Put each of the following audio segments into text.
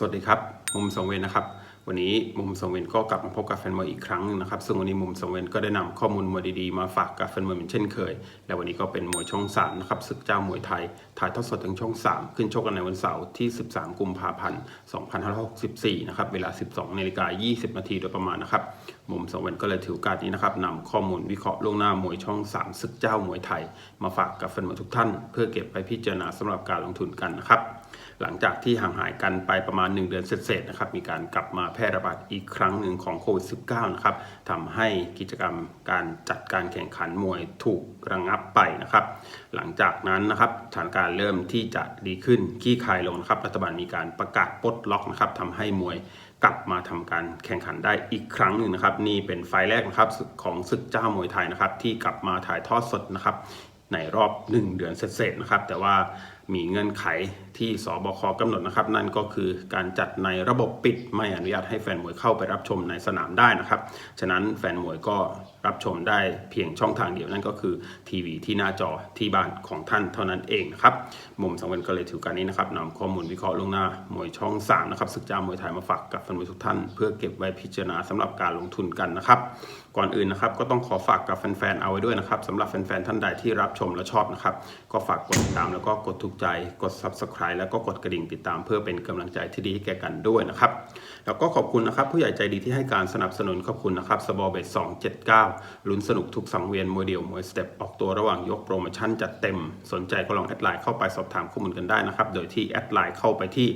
สวัสดีครับ มุมสองเวนนะครับ วันนี้มุมสองเวนก็กลับมาพบกับแฟนมวยอีกครั้งหนึงนะครับซึ่งวันนี้มุมสองเวนก็ได้นำข้อมูลมวยดีๆมาฝากกับแฟนมวยเหมือนเช่นเคย และวันนี้ก็เป็นมวยช่อง3นะครับศึกเจ้ามวยไทย ถ่ายทอดสดทางช่อง 3 ขึ้นชกกันในวันเสาร์ที่ 13 กุมภาพันธ์ 2564 นะครับเวลา 12นาฬิกา20 นาทีโดยประมาณนะครับมุมสองเวนก็เลยถือโอกาสนี้นะครับนำข้อมูลวิเคราะห์ล่วงหน้ามวยช่อง3ศึกเจ้ามวยไทย มาฝากกับแฟนมวยทุกท่าน เพื่อเก็บไปพิจารณาสำหรับการลงทุนกันนะครับ หลังจากที่ห่างหายกันไปประมาณ 1 เดือนเศษๆนะครับมีการกลับมาแพร่ระบาดอีกครั้งหนึ่งของโควิด -19 นะครับทำให้กิจกรรมการจัดการแข่งขันมวยถูกระงงับไปนะครับ หลังจากนั้นนะครับสถานการณ์เริ่มที่จะดีขึ้นขี้คายลงนะครับรัฐบาลมีการประกาศปลดล็อกนะครับทำให้มวยกลับมาทำการแข่งขันได้อีกครั้งหนึ่งนะครับ นี่เป็นไฟแรกนะครับของศึกเจ้ามวยไทยนะครับ ที่กลับมาถ่ายทอดสดนะครับ ในรอบ 1 เดือนเศษๆนะครับ แต่ว่ามีเงื่อนไข ที่สบคกำหนดนะครับ นั่นก็คือการจัดในระบบปิดไม่อนุญาตให้แฟนมวยเข้าไปรับชมในสนามได้นะครับ ฉะนั้นแฟนมวยก็รับชมได้เพียงช่องทางเดียวนั่นก็คือทีวีที่หน้าจอที่บ้านของท่านเท่านั้นเองนะครับ มุมสังเวนก็เลยถือการนี้นะครับนำข้อมูลวิเคราะห์ลงหน้ามวยช่อง3นะครับศึกจ้ามวยไทยมาฝากกับแฟนมวยทุกท่าน เพื่อเก็บไว้พิจารณาสำหรับการลงทุนกันนะครับก่อนอื่นนะครับก็ต้องขอฝากกับแฟนๆเอาไว้ด้วยนะครับสำหรับแฟนๆท่านใดที่รับชมและชอบนะครับก็ฝากกดติดตามแล้วก็กดถูกใจกด subscribe แล้วก็กดกระดิ่งติดตามเพื่อเป็นกำลังใจที่ดีให้แก่กันด้วยนะครับ แล้วก็ขอบคุณนะครับ ผู้ใหญ่ใจดีที่ให้การสนับสนุนขอบคุณนะครับสบอเบส279ลุ้นสนุกทุกสังเวียนมวยเดียวมวยสเต็ปออกตัวระหว่างยกโปรโมชั่นจัดเต็ม สนใจก็ลองแอดไลน์เข้าไปสอบถามข้อมูลกันได้นะครับ โดยที่แอดไลน์เข้าไปที่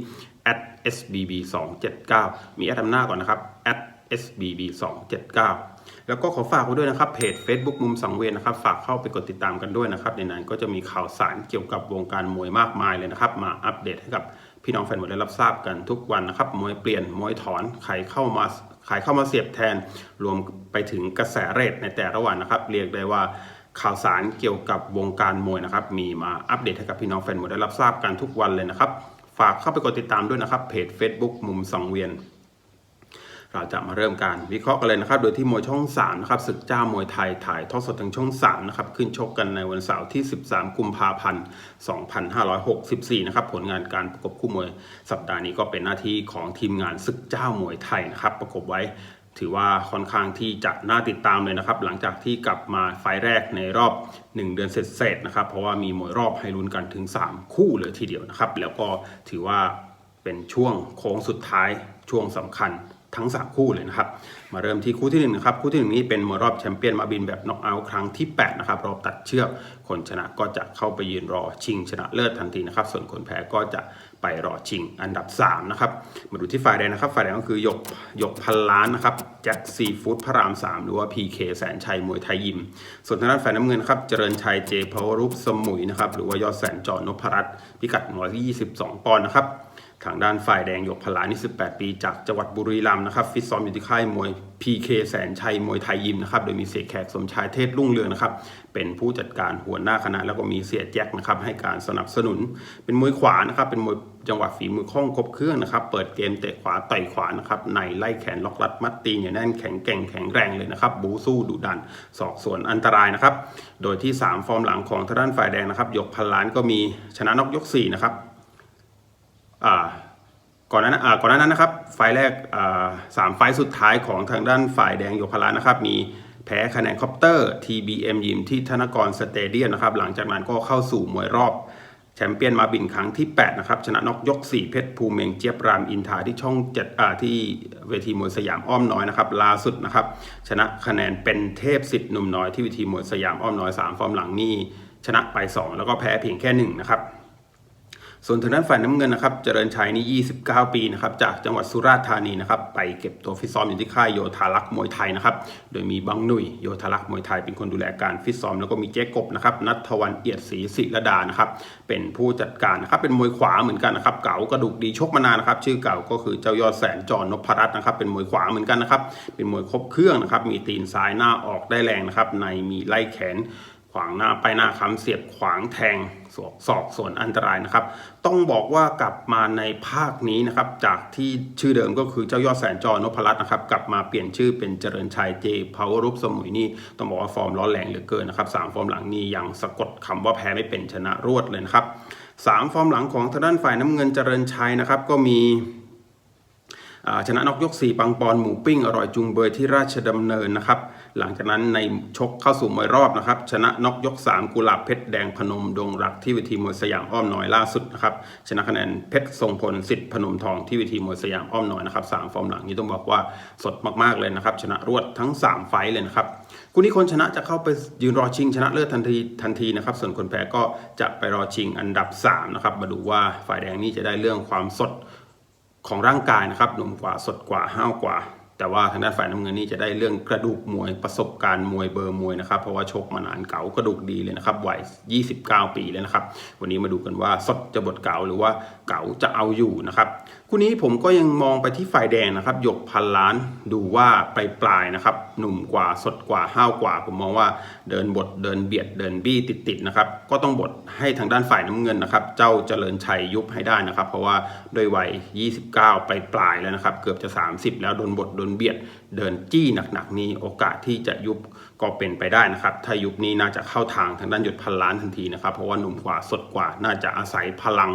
@sbb 279มีแอดนำหน้าก่อนนะครับ @sbb 279 แล้วก็ขอฝากไว้ด้วยนะครับเพจ Facebook มุมสังเวียนนะครับฝากเข้าไปกดติดตามกันด้วยนะครับ ในนั้นก็จะมีข่าวสารเกี่ยวกับวงการมวยมากมายเลยนะครับ มาอัปเดตให้กับพี่น้องแฟนมวยได้รับทราบกันทุกวันนะครับมวยเปลี่ยนมวยถอนใครเข้ามาขายเข้ามาเสียบแทนรวมไปถึงกระแสเรทในแต่ละวันนะครับ เรียกได้ว่าข่าวสารเกี่ยวกับวงการมวยนะครับ มีมาอัปเดตให้กับพี่น้องแฟนมวยได้รับทราบกันทุกวันเลยนะครับ ฝากเข้าไปกดติดตามด้วยนะครับเพจ Facebook มุมสังเวียน เราจะมาเริ่มการวิเคราะห์กันเลยนะครับ โดยที่มวยช่อง3นะครับศึกเจ้ามวยไทยถ่ายทอดสดทางช่อง3นะครับขึ้นชกกันในวันเสาร์ที่ 13 กุมภาพันธ์ 2564 นะครับผลงานการประกบคู่มวยสัปดาห์นี้ก็เป็นหน้าที่ของทีมงานศึกเจ้ามวยไทยนะครับประกบไว้ถือว่าค่อนข้างที่จะน่าติดตามเลยนะครับ หลังจากที่กลับมาไฟแรกในรอบ 1 เดือนเศษๆนะครับ เพราะว่ามีมวยรอบให้ลุ้นกันถึง 3 คู่เลยทีเดียวนะครับ แล้วก็ถือว่าเป็นช่วงโค้งสุดท้ายช่วงสำคัญ ทั้ง 3 คู่เลยนะครับ มาเริ่มที่คู่ที่1นะครับคู่ที่ 1 นี้เป็นมวยรอบแชมเปี้ยนมาบินแบบน็อกเอาท์ครั้งที่ 8 นะครับ รอบตัดเชือก คนชนะก็จะเข้าไปยืนรอชิงชนะเลิศทันทีนะครับ ส่วนคนแพ้ก็จะไปรอชิงอันดับ 3 นะครับ มาดูที่ฝ่ายแดงนะครับ ฝ่ายแดงก็คือหยกหยกพันล้านนะครับแจ็คซีฟู้ดพระราม 3 หรือว่า PK แสนชัยมวยไทยยิม ส่วนทางด้านฝ่ายน้ำเงินครับเจริญชัยเจพาวรุปสมุยนะครับหรือว่ายอดแสนจอนพรัตน์พิกัด122ปอนด์นะครับ ทางด้านฝ่ายแดงหยกพลานี่ 18 ปี จากจังหวัดบุรีรัมย์นะครับฟิตซ้อมอยู่ที่ค่ายมวย PK แสนชัยมวยไทยยิมนะครับโดยมีเสียแขกสมชายเทศรุ่งเรืองนะครับเป็นผู้จัดการหัวหน้าคณะ แล้วก็มีเสียแจ็คนะครับให้การสนับสนุน เป็นมวยขวานะครับเป็นมวยจังหวะฝีมือคล่องครบเครื่องนะครับเปิดเกมเตะขวาต่อยขวานะครับในไล่แขนล็อกรัดมัดตีเนี่ยแน่นแข็งแกร่งแข็งแรงเลยนะครับบูสู้ดุดันศอกส่วนอันตรายนะครับโดยที่ 3 ฟอร์มหลังของทางด้านฝ่ายแดงนะครับยกพันล้านก็มีชนะน็อกยก4นะครับ ก่อนนั้นก่อนหน้านั้นนะครับ ไฟแรกสามไฟสุดท้ายของทางด้านฝ่ายแดงโยพลานะครับ มีแพ้คะแนนคอปเตอร์ TBM ยิมที่ธนกรสเตเดียมนะครับ หลังจากนั้นก็เข้าสู่มวยรอบแชมเปี้ยนมาบินครั้งที่ 8 นะครับ ชนะนอกยก 4 เพชรภูมิเมงเจี๊ยบรามอินทาที่ช่อง7อ่าที่เวทีมวยสยามอ้อมน้อยนะครับล่าสุดนะครับ ชนะคะแนนเป็นเทพสิทธิ์หนุ่มน้อยที่เวทีมวยสยามอ้อมน้อย 3 ฟอร์มหลังนี่ชนะไป 2 แล้วก็แพ้เพียงแค่ 1 นะครับ ส่วนทางด้านฝ่ายน้ำเงินนะครับ เจริญชัยนี่ 29 ปีนะครับ จากจังหวัดสุราษฎร์ธานีนะครับ ไปเก็บตัวฟิตซ้อมอยู่ที่ค่ายโยธารักษ์มวยไทยนะครับ โดยมีบังหนุยโยธารักษ์มวยไทยเป็นคนดูแลการฟิตซ้อม แล้วก็มีเจ๊กบนะครับ นัทวันเอียดศรีศิรดานะครับ เป็นผู้จัดการนะครับ เป็นมวยขวาเหมือนกันนะครับ เก่ากระดูกดีชกมานานนะครับ ชื่อเก่าก็คือเจ้ายอดแสนจอนพรัตน์นะครับ เป็นมวยขวาเหมือนกันนะครับ เป็นมวยครบเครื่องนะครับ มีตีนซ้ายหน้าออกได้แรงนะครับ ในมีไล่แขน ขวางหน้าไปหน้าค้ำเสียบขวางแทงศอกศอกส่วนอันตรายนะครับ ต้องบอกว่ากลับมาในภาคนี้นะครับ จากที่ชื่อเดิมก็คือเจ้ายอดแสนจอนพรัตน์นะครับ กลับมาเปลี่ยนชื่อเป็นเจริญชัยเจพาวรุปสมุยนี่ต้องบอกว่าฟอร์มร้อนแรงเหลือเกินนะครับสามฟอร์มหลังนี้ยังสะกดคำว่าแพ้ไม่เป็นชนะรวดเลยนะครับสามฟอร์มหลังของทางด้านฝ่ายน้ำเงินเจริญชัยนะครับ ก็มีชนะนอกยก 4 ปังปอนหมูปิ้ง อร่อยจุงเบยที่ราชดำเนินนะครับ หลังจากนั้นในชกเข้าสู่มวยรอบนะครับ ชนะนอกยก 3 กุหลาบเพชรแดงพนมดงรักที่เวทีมวยสยามอ้อมน้อยล่าสุดนะครับชนะคะแนนเพชรทรงพลสิทธิ์พนมทองที่เวทีมวยสยามอ้อมน้อยนะครับสามฟอร์มหลังนี้ต้องบอกว่าสดมากๆเลยนะครับ ชนะรวดทั้ง 3 ไฟเลยนะครับคู่นี้คนชนะจะเข้าไปยืนรอชิงชนะเลิศทันทีทันทีนะครับ ส่วนคนแพ้ก็จะไปรอชิงอันดับ3นะครับมาดูว่าฝ่ายแดงนี่จะได้เรื่องความสดของร่างกายนะครับหนุ่มกว่าสดกว่าห้าวกว่า แต่ว่าทางด้านฝ่ายน้ำเงินนี่จะได้เรื่องกระดูกมวยประสบการณ์มวยเบอร์มวยนะครับ เพราะว่าชกมานานเก่ากระดูกดีเลยนะครับวัย 29 ปีเลยนะครับ วันนี้มาดูกันว่าสดจะบทเก่าหรือว่าเก่าจะเอาอยู่นะครับคู่นี้ผมก็ยังมองไปที่ฝ่ายแดงนะครับหยกพันล้านดูว่าปลายปลายๆนะครับหนุ่มกว่าสดกว่าห้าวกว่า ผมมองว่าเดินบทเดินเบียดเดินบี้ติดๆนะครับก็ต้องบทให้ทางด้านฝ่ายน้ำเงินนะครับ เจ้าเจริญชัยยุบให้ได้นะครับ เพราะว่าด้วยวัย 29 ไปปลายแล้วนะครับ เกือบจะ 30 แล้วโดนบทโดนเบียด เดินจี้หนักๆนี่โอกาสที่จะยุบก็เป็นไปได้นะครับถ้ายุบนี้น่าจะเข้าทางทางด้านหยุดพันล้านทันทีนะครับ เพราะว่าหนุ่มกว่าสดกว่าน่าจะอาศัยพลัง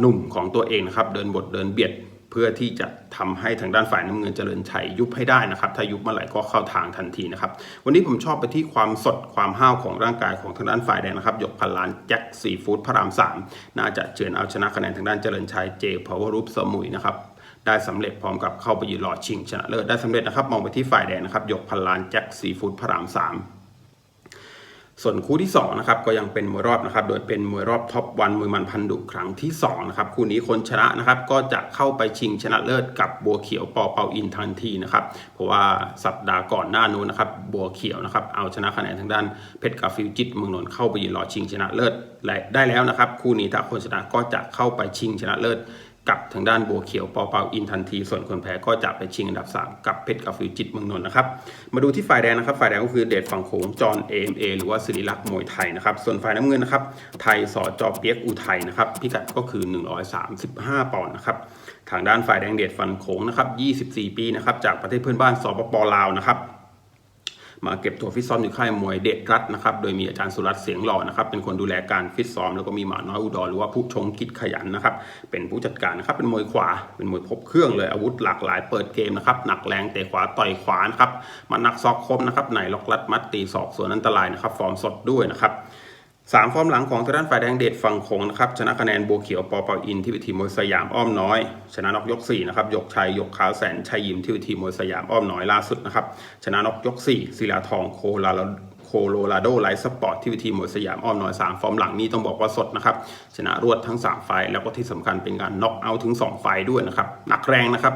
หนุ่มของตัวเองนะครับ เดินบทเดินเบียด พื่อที่จะทำให้ทางด้านฝ่ายน้ำเงินเจริญชัยยุบให้ได้นะครับ ถ้ายุบเมื่อไหร่ก็เข้าทางทันทีนะครับ วันนี้ผมชอบไปที่ความสดความห้าวของร่างกายของทางด้านฝ่ายแดงนะครับ ยกพันล้านแจ็คซีฟู้ดพระรามสามน่าจะเฉือนเอาชนะคะแนนทางด้านเจริญชัยเจพาวเวอร์รูปสมุยนะครับได้สำเร็จพร้อมกับเข้าไปยืนรอชิงชนะเลิศได้สำเร็จนะครับ มองไปที่ฝ่ายแดงนะครับ ยกพันล้านแจ็คซีฟู้ดพระรามสาม ส่วนคู่ที่2นะครับก็ยังเป็นมวยรอบนะครับโดยเป็นมวยรอบท็อปวันมวยมันพันดุครั้งที่2นะครับคู่นี้คนชนะนะครับก็จะเข้าไปชิงชนะเลิศกับบัวเขียวปอเปาอินทันทีนะครับเพราะว่าสัปดาห์ก่อนหน้านู้นนะครับบัวเขียวนะครับเอาชนะคะแนนทางด้านเพชรกาฟิวจิตเมืองนนท์เข้าไปยืนรอชิงชนะเลิศได้แล้วนะครับคู่นี้ถ้าคนชนะก็จะเข้าไปชิงชนะเลิศ กับทางด้านบัวเขียวปอเปาอินทันที ส่วนคนแพ้ก็จะไปชิงอันดับ 3 กับเพชรกาฟิวจิตเมืองนนท์นะครับ มาดูที่ฝ่ายแดงนะครับ ฝ่ายแดงก็คือเดชฝั่งโขงจอห์น AMA หรือว่าศิริลักษ์มวยไทยนะครับ ส่วนฝ่ายน้ำเงินนะครับ ไทยสอจอเปียกอุทัยนะครับ พิกัดก็คือ 135 ปอนด์นะครับ ทางด้านฝ่ายแดงเดชฝั่งโขงนะครับ 24 ปีนะครับ จากประเทศเพื่อนบ้านสปปลาวนะครับ มาเก็บตัวฟิตซ้อมอยู่ค่ายมวยเดชรัตน์นะครับโดยมีอาจารย์สุรัตน์เสียงหล่อนะครับเป็นคนดูแลการฟิตซ้อมแล้วก็มีหมาน้อยอุดรหรือว่าผู้ชงกิจขยันนะครับเป็นผู้จัดการนะครับเป็นมวยขวาเป็นมวยพบเครื่องเลยอาวุธหลากหลายเปิดเกมนะครับหนักแรงเตะขวาต่อยขวานะครับมันหนักซอกคมนะครับไหนล็อกลัดมัดตีศอกส่วนอันตรายนะครับฟอร์มสดด้วยนะครับ สามฟอร์มหลังของทางด้านฝ่ายแดงเดชฝั่งโขงนะครับชนะคะแนนบัวเขียวปอเปาอินที่วิธีมวยสยามอ้อมน้อย ชนะนอกยก4นะครับยกชัยยกขาวแสนชัยยิมที่วิธีมวยสยามอ้อมน้อยล่าสุดนะครับชนะนอกยก4ศิลาทองโคลาลาโคโลราโดไลท์สปอร์ตที่วิธีมวยสยามอ้อมน้อย 3 ฟอร์มหลังนี้ต้องบอกว่าสดนะครับชนะรวดทั้ง 3 ไฟแล้วก็ที่สำคัญเป็นการน็อกเอาท์ถึง 2 ไฟด้วยนะครับหนักแรงนะครับ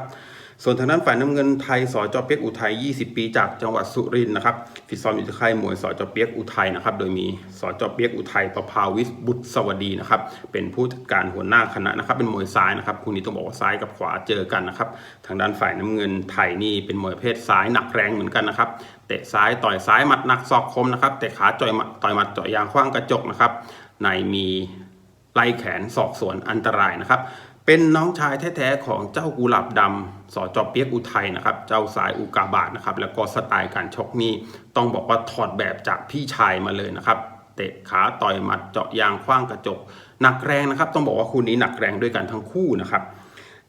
ส่วนทางด้านฝ่ายน้ำเงินไทยสอจอเปียกอุทัย 20 ปีจากจังหวัดสุรินทร์นะครับฟิตซ้อมอยู่ที่ค่ายมวยสอจอเปียกอุทัยนะครับ โดยมีสอจอเปียกอุทัยประภาวิสบุตรสวัสดีนะครับ เป็นผู้จัดการหัวหน้าคณะนะครับ เป็นมวยซ้ายนะครับคู่นี้ต้องบอกว่าซ้ายกับขวาเจอกันนะครับ ทางด้านฝ่ายน้ำเงินไทยนี่เป็นมวยเพศซ้ายหนักแรงเหมือนกันนะครับเตะซ้ายต่อยซ้ายหมัดหนักศอกคมนะครับเตะขาจ่อยมัดต่อยหมัดจ่อยยางขว้างกระจกนะครับในมีไล่แขนศอกสวนอันตรายนะครับ เป็นน้องชายแท้ๆของเจ้ากุหลาบดำสอจอเปียกอุทัยนะครับ เจ้าสายอุกาบาตนะครับ แล้วก็สไตล์การชกนี่ต้องบอกว่าถอดแบบจากพี่ชายมาเลยนะครับ เตะขาต่อยหมัดเจาะยางคว้างกระจกหนักแรงนะครับ ต้องบอกว่าคู่นี้หนักแรงด้วยกันทั้งคู่นะครับ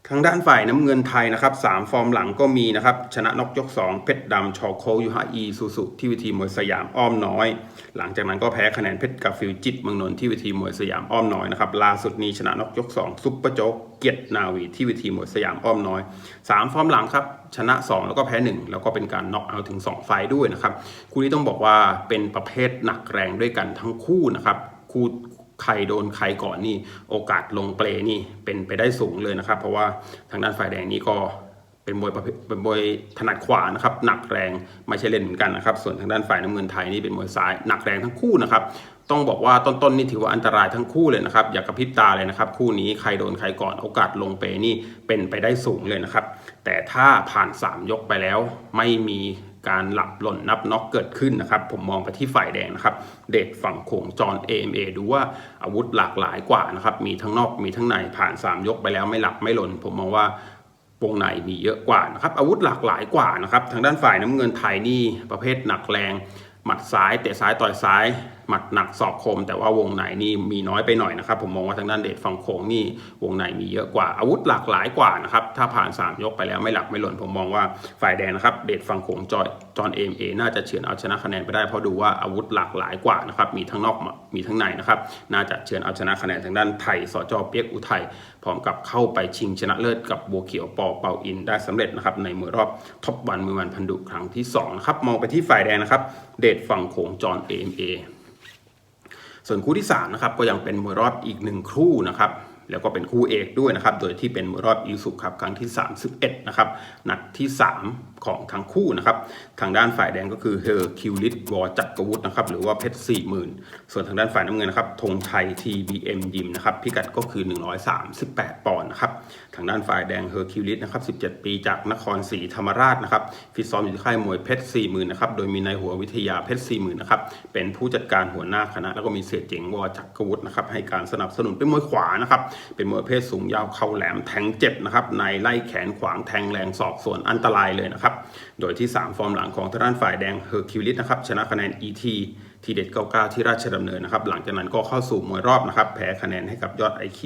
ทางด้านฝ่ายน้ำเงินไทยนะครับสามฟอร์มหลังก็มีนะครับ ชนะนกยก 2 เพชรดำชอโคยูฮาอีซูซุที่วิธีมวยสยามอ้อมน้อย หลังจากนั้นก็แพ้คะแนนเพชรกาฟิลจิตเมืองนนท์ที่วิธีมวยสยามอ้อมน้อยนะครับล่าสุดนี้ชนะนกยก 2 ซุปเปอร์โจ๊กเกียรตินาวีที่วิธีมวยสยามอ้อมน้อย 3 ฟอร์มหลังครับชนะ 2 แล้วก็แพ้ 1 แล้วก็เป็นการน็อกเอาถึง 2 ไฟด้วยนะครับคู่นี้ต้องบอกว่าเป็นประเภทหนักแรงด้วยกันทั้งคู่นะครับคู่ ใครโดนใครก่อนนี่โอกาสลงเปลนี่เป็นไปได้สูงเลยนะครับ เพราะว่าทางด้านฝ่ายแดงนี่ก็เป็นมวยประเภทเป็นมวยถนัดขวานะครับหนักแรงไม่ใช่เล่นเหมือนกันนะครับ ส่วนทางด้านฝ่ายน้ำเงินไทยนี่เป็นมวยซ้ายหนักแรงทั้งคู่นะครับต้องบอกว่าต้นๆนี่ถือว่าอันตรายทั้งคู่เลยนะครับ อย่ากระพริบตาเลยนะครับ คู่นี้ใครโดนใครก่อนโอกาสลงเปนี่เป็นไปได้สูงเลยนะครับ แต่ถ้าผ่าน 3 ยกไปแล้วไม่มี การหลับหล่นนับน็อกเกิดขึ้นนะครับ ผมมองไปที่ฝ่ายแดงนะครับ เดชฝั่งโขงจอน AMA ดูว่าอาวุธหลากหลายกว่านะครับ มีทั้งนอกมีทั้งในผ่าน 3 ยกไปแล้วไม่หลับไม่หล่น ผมมองว่าวงในมีเยอะกว่านะครับ อาวุธหลากหลายกว่านะครับ ทางด้านฝ่ายน้ำเงินไทยนี่ประเภทหนักแรง หมัดซ้ายเตะซ้ายต่อยซ้าย หมัดหนักสอกคม แต่ว่าวงในนี่มีน้อยไปหน่อยนะครับ ผมมองว่าทางด้านเดชฝั่งโขงนี่วงในมีเยอะกว่าอาวุธหลากหลายกว่านะครับถ้าผ่าน 3 ยกไปแล้วไม่หลักไม่หล่นผมมองว่าฝ่ายแดงนะครับ เดชฝั่งโขงจอย จอห์นเอ็มเอน่าจะเฉือนเอาชนะคะแนนไปได้เพราะดูว่าอาวุธหลากหลายกว่านะครับมีทั้งนอกมีทั้งในนะครับน่าจะเฉือนเอาชนะคะแนนทางด้านไทยสจเปียกอุทัยพร้อมกับเข้าไปชิงชนะเลิศกับบัวเขียวปอเปาอินได้สำเร็จนะครับในมือรอบท็อปวันมือวันพันดุครั้งที่2นะครับมองไปที่ฝ่ายแดงนะครับ เดชฝั่งโขงจอห์นเอ็มเอส่วนคู่ที่3นะครับก็ยังเป็นมวยรอบอีกหนึ่งคู่นะครับ แล้วก็เป็นคู่เอกด้วยนะครับ โดยที่เป็นมวยรอบยูสุครับครั้งที่ 31 นะครับ นัดที่ 3 ของทั้งคู่นะครับ ทางด้านฝ่ายแดงก็คือเฮอร์คิวลิสวอจักรวุฒินะครับ หรือว่าเพชร40,000ส่วนทางด้านฝ่ายน้ำเงินนะครับธงชัย TBM ยิมนะครับ พิกัดก็คือ 138 ปอนด์นะครับ ทางด้านฝ่ายแดงเฮอร์คิวลิสนะครับ 17 ปีจากนครศรีธรรมราชนะครับ ฟิตซ้อมอยู่ที่ค่ายมวยเพชร40,000นะครับ โดยมีนายหัววิทยาเพชร40,000นะครับ เป็นผู้จัดการหัวหน้าคณะ แล้วก็มีเสียเจ๋งวอจักรวุฒินะครับ ให้การสนับสนุนเป็นมวยขวานะครับเป็นมวยเพศสูงยาวเข่าแหลมแทงเจ็บนะครับในไล่แขนขวางแทงแรงศอกส่วนอันตรายเลยนะครับ โดยที่ 3 ฟอร์มหลังของทางด้านฝ่ายแดงเฮอร์คิวลิสนะครับชนะคะแนน ET ทีเด็ด 99 ที่ราชดำเนินนะครับ หลังจากนั้นก็เข้าสู่มวยรอบนะครับ แพ้คะแนนให้กับยอด IQ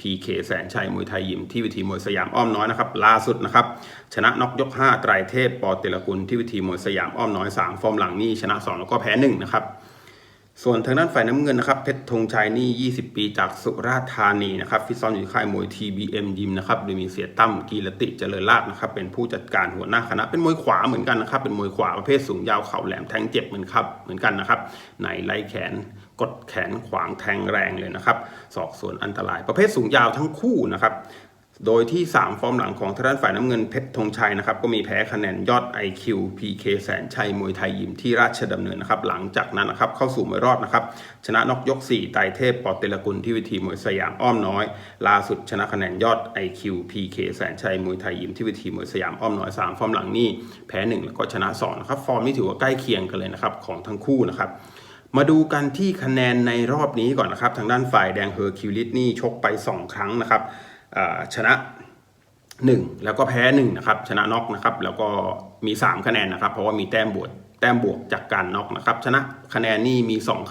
PK แสนชัยมวยไทยยิมที่วิธีมวยสยามอ้อมน้อยนะครับ ล่าสุดนะครับ ชนะน็อกยก 5 ไตรเทพ ปอเตลกุลที่วิธีมวยสยามอ้อมน้อย 3 ฟอร์มหลังนี่ชนะ 2 แล้วก็แพ้1นะครับ ส่วนทางด้านฝ่ายน้ำเงินนะครับเพชรธงชัยนี่ 20 ปีจากสุราษฎร์ธานีนะครับฟิตซ้อมอยู่ค่ายมวย TBM ยิมนะครับโดยมีเสียตั้มกีรติเจริญลาภนะครับเป็นผู้จัดการหัวหน้าคณะเป็นมวยขวาเหมือนกันนะครับเป็นมวยขวาประเภทสูงยาวเข่าแหลมแทงเจ็บเหมือนครับเหมือนกันนะครับในไล่แขนกดแขนขวางแทงแรงเลยนะครับศอกส่วนอันตรายประเภทสูงยาวทั้งคู่นะครับ โดยที่ 3 ฟอร์มหลังของทางด้านฝ่ายน้ำเงินเพชรธงชัยนะครับก็มีแพ้คะแนนยอด IQ PK แสนชัยมวยไทยยิมที่ราชดำเนินนะครับหลังจากนั้นนะครับเข้าสู่มวยรอบนะครับชนะนอกยก 4 ไตเทพปอเตลกุลที่วิธีมวยสยามอ้อมน้อย ล่าสุดชนะคะแนนยอด IQ PK แสนชัยมวยไทยยิมที่วิธีมวยสยามอ้อมน้อย 3 ฟอร์มหลังนี่แพ้ 1 แล้วก็ชนะ2นะครับฟอร์มนี่ถือว่าใกล้เคียงกันเลยนะครับของทั้งคู่นะครับมาดูกันที่คะแนนในรอบนี้ก่อนนะครับทางด้านฝ่ายแดงเฮอร์คิวลิสนี่ชกไป 2 ครั้งนะครับ ชนะ 1 แล้วก็แพ้1นะครับชนะน็อกนะครับแล้วก็มี 3 คะแนนนะครับ เพราะว่ามีแต้มบวกแต้มบวกจากการน็อกนะครับชนะคะแนนนี่มี2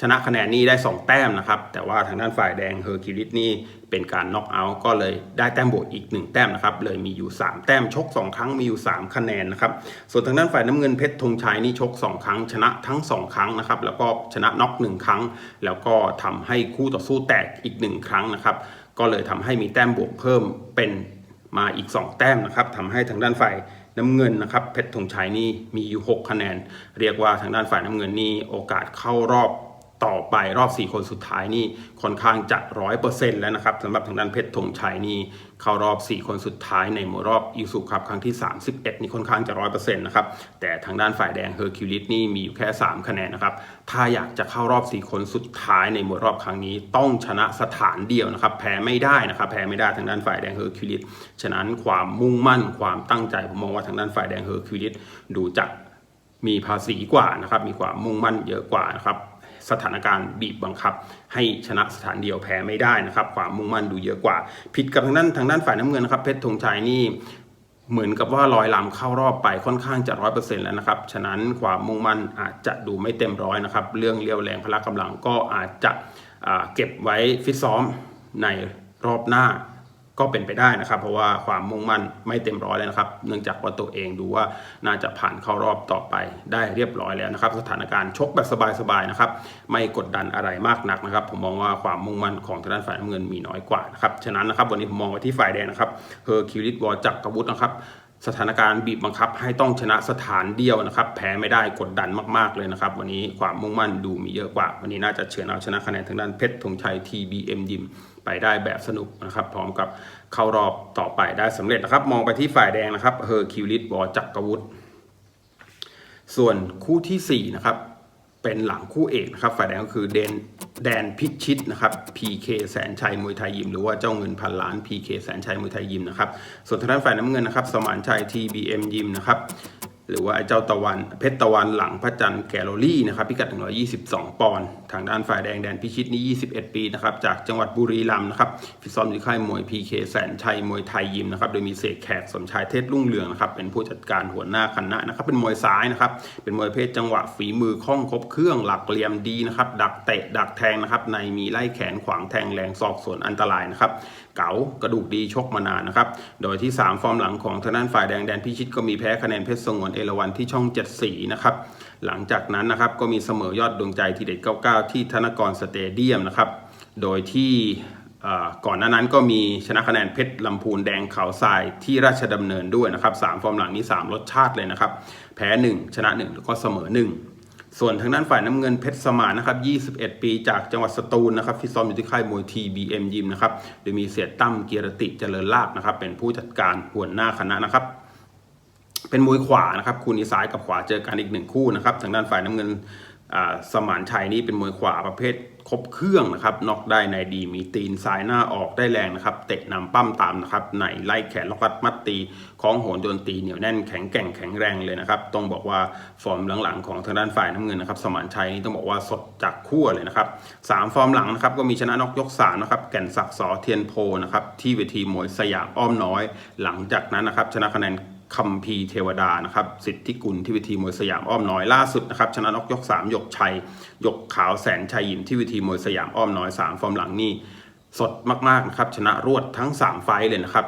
ชนะคะแนนนี่ได้ 2 แต้มนะครับ แต่ว่าทางด้านฝ่ายแดงเฮอร์คิวลิสนี่เป็นการน็อกเอาท์ก็เลยได้แต้มบวกอีก 1 แต้มนะครับเลยมีอยู่ 3 แต้มชก 2 ครั้งมีอยู่ 3 คะแนนนะครับส่วนทางด้านฝ่ายน้ำเงินเพชรธงชัยนี่ชก 2 ครั้ง ชนะทั้ง 2 ครั้งนะครับแล้วก็ชนะน็อก1ครั้ง แล้วก็ทำให้คู่ต่อสู้แตกอีก 1 ครั้งนะครับ ก็เลยทำให้มีแต้มบวกเพิ่มเป็นมาอีก 2 แต้มนะครับทำให้ทางด้านฝ่ายน้ำเงินนะครับเพชรธงชัยนี่มีอยู่ 6 คะแนน เรียกว่าทางด้านฝ่ายน้ำเงินนี่โอกาสเข้ารอบ ต่อไปรอบ 4 คนสุดท้ายนี่ค่อนข้างจะร้อยเปอร์เซ็นต์แล้วนะครับสำหรับทางด้านเพชรธงชัยนี่เข้ารอบ 4 คนสุดท้ายในมรอบอิสุครับครั้งที่ 31 นี่ค่อนข้างจะร้อยเปอร์เซ็นต์นะครับแต่ทางด้านฝ่ายแดงเฮอร์คิวลิสนี่มีอยู่แค่ 3 คะแนนนะครับถ้าอยากจะเข้ารอบ 4 คนสุดท้ายในมรอบครั้งนี้ ต้องชนะสถานเดียวนะครับแพ้ไม่ได้นะครับแพ้ไม่ได้ทางด้านฝ่ายแดงเฮอร์คิวลิสฉะนั้นความมุ่งมั่นความตั้งใจผมมองว่าทางด้านฝ่ายแดงเฮอร์คิวลิสดูจะมีภาษีกว่านะครับมีความมุ่งมั่นเยอะกว่านะครับ สถานการณ์บีบบังคับ ให้ชนะสถานเดียวแพ้ไม่ได้นะครับ ความมุ่งมั่นดูเยอะกว่า ผิดกับทางด้านทางด้านฝ่ายน้ำเงินนะครับเพชรธงชัยนี่เหมือนกับว่าลอยลำเข้ารอบไปค่อนข้างจะร้อยเปอร์เซ็นต์แล้วนะครับ ฉะนั้นความมุ่งมั่นอาจจะดูไม่เต็มร้อยนะครับ เรื่องเลี้ยวแรงพละกำลังก็อาจจะเก็บไว้ฟิตซ้อมในรอบหน้า ก็เป็นไปได้นะครับ เพราะว่าความมุ่งมั่นไม่เต็มร้อยเลยนะครับ เนื่องจากว่าตัวเองดูว่าน่าจะผ่านเข้ารอบต่อไปได้เรียบร้อยแล้วนะครับ สถานการณ์ชกแบบสบายๆนะครับ ไม่กดดันอะไรมากนักนะครับ ผมมองว่าความมุ่งมั่นของทางด้านฝ่ายน้ำเงินมีน้อยกว่านะครับฉะนั้นนะครับวันนี้ผมมองไปที่ฝ่ายแดงนะครับเฮอร์คิวลิสวอจักรวุฒินะครับ สถานการณ์บีบบังคับให้ต้องชนะสถานเดียวนะครับ แพ้ไม่ได้กดดันมากๆเลยนะครับ วันนี้ความมุ่งมั่นดูมีเยอะกว่า วันนี้น่าจะเฉือนเอาชนะคะแนนทางด้านเพชรธงชัย TBM ยิมไปได้แบบสนุกนะครับพร้อมกับเข้ารอบต่อไปได้สำเร็จนะครับ มองไปที่ฝ่ายแดงนะครับเฮอร์คิวลิสวอจักรวุฒิส่วนคู่ที่4นะครับ เป็นหลังคู่เอกนะครับฝ่ายแดงก็คือเดนแดนพิชิตนะครับ PK แสนชัยมวยไทยยิม หรือว่าเจ้าเงินพันล้าน PK แสนชัยมวยไทยยิมนะครับส่วนทางด้านฝ่ายน้ำเงินนะครับสมานชัย TBM ยิมนะครับ หรือว่าไอ้เจ้าตะวันเพชรตะวันหลังพระจันทร์แกลเลอรี่นะครับพิกัด 122 ปอนด์ทางด้านฝ่ายแดงแดนพิชิตนี่21 ปีนะครับจากจังหวัดบุรีรัมย์นะครับฟิตซ้อมอยู่ค่ายมวย PK แสนชัยมวยไทยยิมนะครับโดยมีเสกแขกสมชายเทศรุ่งเรืองนะครับเป็นผู้จัดการหัวหน้าคณะนะครับเป็นมวยซ้ายนะครับเป็นมวยเพศจังหวะฝีมือคล่องครบเครื่องหลักเหลี่ยมดีนะครับดักเตะดักแทงนะครับในมีไล่แขนขวางแทงแรงศอกส่วนอันตรายนะครับ เก๋ากระดูกดีชกมานานนะครับ โดยที่ 3 ฟอร์มหลังของทางด้านฝ่ายแดงแดนพิชิตก็มีแพ้คะแนนเพชรสงวนเอราวันที่ช่อง7สีนะครับ หลังจากนั้นนะครับก็มีเสมอยอดดวงใจทีเด็ด99 ที่ธนกรสเตเดียมนะครับ โดยที่ก่อนหน้านั้นก็มีชนะคะแนนเพชรลำพูนแดงเขาทรายที่ราชดำเนินด้วยนะครับสามฟอร์มหลังนี้ 3 รสชาติเลยนะครับ แพ้ 1 ชนะ 1 แล้วก็เสมอ 1 ส่วนทางด้านฝ่ายน้ำเงินเพชรสมานนะครับ 21 ปีจากจังหวัดสตูลนะครับฟิตซ้อมอยู่ที่ค่ายมวย TBM ยิมนะครับ โดยมีเสียตั้มเกียรติเจริญลาบนะครับ เป็นผู้จัดการหัวหน้าคณะนะครับ เป็นมวยขวานะครับคู่นี้ซ้ายกับขวาเจอกันอีกหนึ่งคู่นะครับ ทางด้านฝ่ายน้ำเงินสมานชัยนี่เป็นมวยขวาประเภท ครบเครื่องนะครับน็อกได้ในดีมีตีนซ้ายหน้าออกได้แรงนะครับเตะนำปั้มตามนะครับในไล่แขนล็อกรัดมัดตีคล้องโหนโดนตีเหนียวแน่นแข็งแกร่งแข็งแรงเลยนะครับต้องบอกว่าฟอร์มหลังๆของทางด้านฝ่ายน้ำเงินนะครับสมานชัยนี่ต้องบอกว่าสดจากขั้วเลยนะครับสามฟอร์มหลังนะครับก็มีชนะน็อกยกสามนะครับแก่นศักดิ์สอเทียนโพนะครับที่เวทีมวยสยามอ้อมน้อย หลังจากนั้นนะครับชนะคะแนน คัมพีเทวดานะครับสิทธิกุลที่วิธีมวยสยามอ้อมน้อยล่าสุดนะครับชนะนกยก3ยกชัยยกขาวแสนชัยยิมที่วิธีมวยสยามอ้อมน้อย 3 ฟอร์มหลังนี่สดมากๆนะครับชนะรวดทั้ง 3 ไฟเลยนะครับ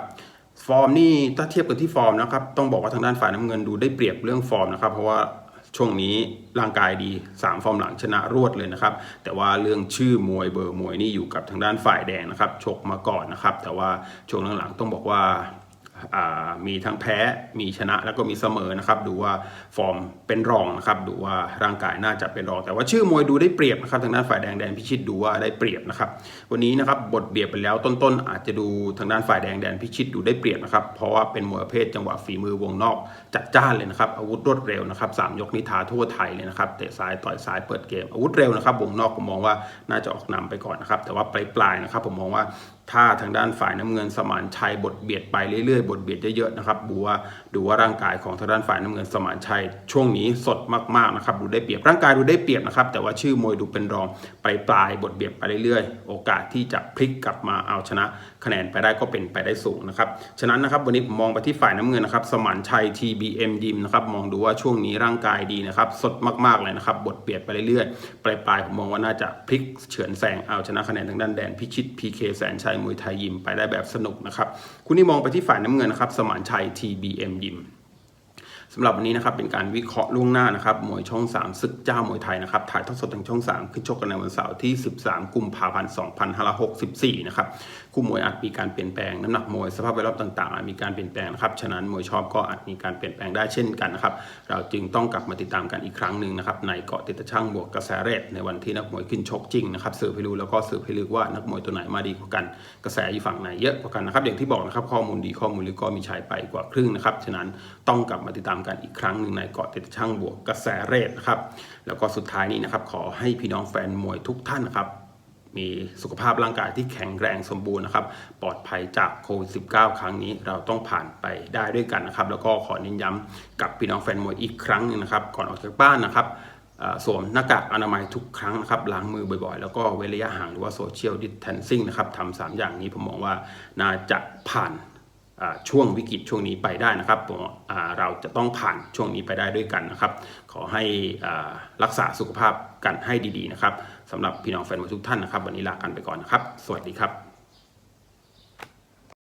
ฟอร์มนี่ถ้าเทียบกันที่ฟอร์มนะครับต้องบอกว่าทางด้านฝ่ายน้ำเงินดูได้เปรียบเรื่องฟอร์มนะครับเพราะว่าช่วงนี้ร่างกายดี 3 ฟอร์มหลังชนะรวดเลยนะครับ แต่ว่าเรื่องชื่อมวยเบอร์มวยนี่อยู่กับทางด้านฝ่ายแดงนะครับชกมาก่อนนะครับ แต่ว่าช่วงหลังๆต้องบอกว่า มีทั้งแพ้มีชนะแล้วก็มีเสมอนะครับดูว่าฟอร์มเป็นรองนะครับดูว่าร่างกายน่าจะเป็นรอง แต่ว่าชื่อมวยดูได้เปรียบนะครับทางด้านฝ่ายแดงแดนพิชิตดูว่าได้เปรียบนะครับวันนี้นะครับบทเบียดไปแล้วต้นๆ อาจจะดูทางด้านฝ่ายแดงแดนพิชิตดูได้เปรียบนะครับเพราะว่าเป็นมวยประเภทจังหวะฝีมือวงนอกจัดจ้านเลยนะครับอาวุธรวดเร็วนะครับสามยกนิทาทั่วไทยเลยนะครับเตะซ้ายต่อยซ้ายเปิดเกมอาวุธเร็วนะครับวงนอกผมมองว่าน่าจะออกนำไปก่อนนะครับแต่ว่าปลายๆนะครับผมมองว่า ถ้าทางด้านฝ่ายน้ำเงินสมานชัยบทเบียดไปเรื่อยๆ บทเบียดเยอะๆนะครับดูว่าดูว่าร่างกายของทางด้านฝ่ายน้ำเงินสมานชัย ช่วงนี้สดมากๆนะครับดูได้เปรียบร่างกายดูได้เปรียบนะครับแต่ว่าชื่อมวยดูเป็นรองไปปลายบทเบียดไปเรื่อยๆ โอกาสที่จะพลิกกลับมาเอาชนะ คะแนนไปได้ก็เป็นไปได้สูงนะครับ ฉะนั้นนะครับวันนี้ผมมองไปที่ฝ่ายน้ำเงินนะครับ สมานชัย TBM ยิมนะครับ มองดูว่าช่วงนี้ร่างกายดีนะครับ สดมากๆเลยนะครับ บทเบียนไปเรื่อยๆ ปลายๆ ผมมองว่าน่าจะพลิกเฉือนแซงเอาชนะคะแนนทางด้านแดนพิชิต PK แสนชัยมวยไทยยิมไปได้แบบสนุกนะครับ คุณนี่มองไปที่ฝ่ายน้ำเงินนะครับ สมานชัย TBM ยิม สำหรับวันนี้นะครับเป็นการวิเคราะห์ล่วงหน้านะครับมวยช่อง 3 ศึกเจ้ามวยไทยนะครับถ่ายทอดสดทางช่อง 3 ขึ้นชกกันในวันเสาร์ที่ 13 กุมภาพันธ์ 2564 นะครับคู่มวยอาจมีการเปลี่ยนแปลงน้ำหนักมวยสภาพแวดล้อมต่างๆอาจมีการเปลี่ยนแปลงนะครับฉะนั้นมวยชอบก็อาจมีการเปลี่ยนแปลงได้เช่นกันนะครับเราจึงต้องกลับมาติดตามกันอีกครั้งหนึ่งนะครับในเกาะติดตะช่างบวกกระแสเรทในวันที่นักมวยขึ้นชกจริงนะครับสืบให้รู้แล้วก็สืบให้ลึกว่านักมวยตัวไหนมาดีกว่ากัน กระแสอยู่ฝั่งไหนเยอะกว่ากันนะครับอย่างที่บอกนะครับข้อมูลดีข้อมูลลึกก็มีชายไปกว่าครึ่งนะครับฉะนั้นต้องกลับมาติดตามกันอีกครั้งหนึ่งในเกาะติดช่างบวกกระแสเรทนะครับ แล้วก็สุดท้ายนี้นะครับ ขอให้พี่น้องแฟนมวยทุกท่านนะครับ มีสุขภาพร่างกายที่แข็งแรงสมบูรณ์นะครับ ปลอดภัยจากโควิด -19 ครั้งนี้เราต้องผ่านไปได้ด้วยกันนะครับ แล้วก็ขอเน้นย้ำกับพี่น้องแฟนมวยอีกครั้งหนึงนะครับ ก่อนออกจากบ้านนะครับสวมหน้ากากอนามัยทุกครั้งนะครับล้างมือบ่อยๆ แล้วก็เว้นระยะห่างหรือว่าโซเชียลดิสแทนซิ่งนะครับทำสามอย่างนี้ผมมองว่าน่าจะผ่าน ช่วงวิกฤตช่วงนี้ไปได้นะครับผมเราจะต้องผ่านช่วงนี้ไปได้ด้วยกันนะครับ ขอให้รักษาสุขภาพกันให้ดีๆนะครับสำหรับพี่น้องแฟนบอลทุกท่านนะครับ วันนี้ลากันไปก่อนนะครับ สวัสดีครับ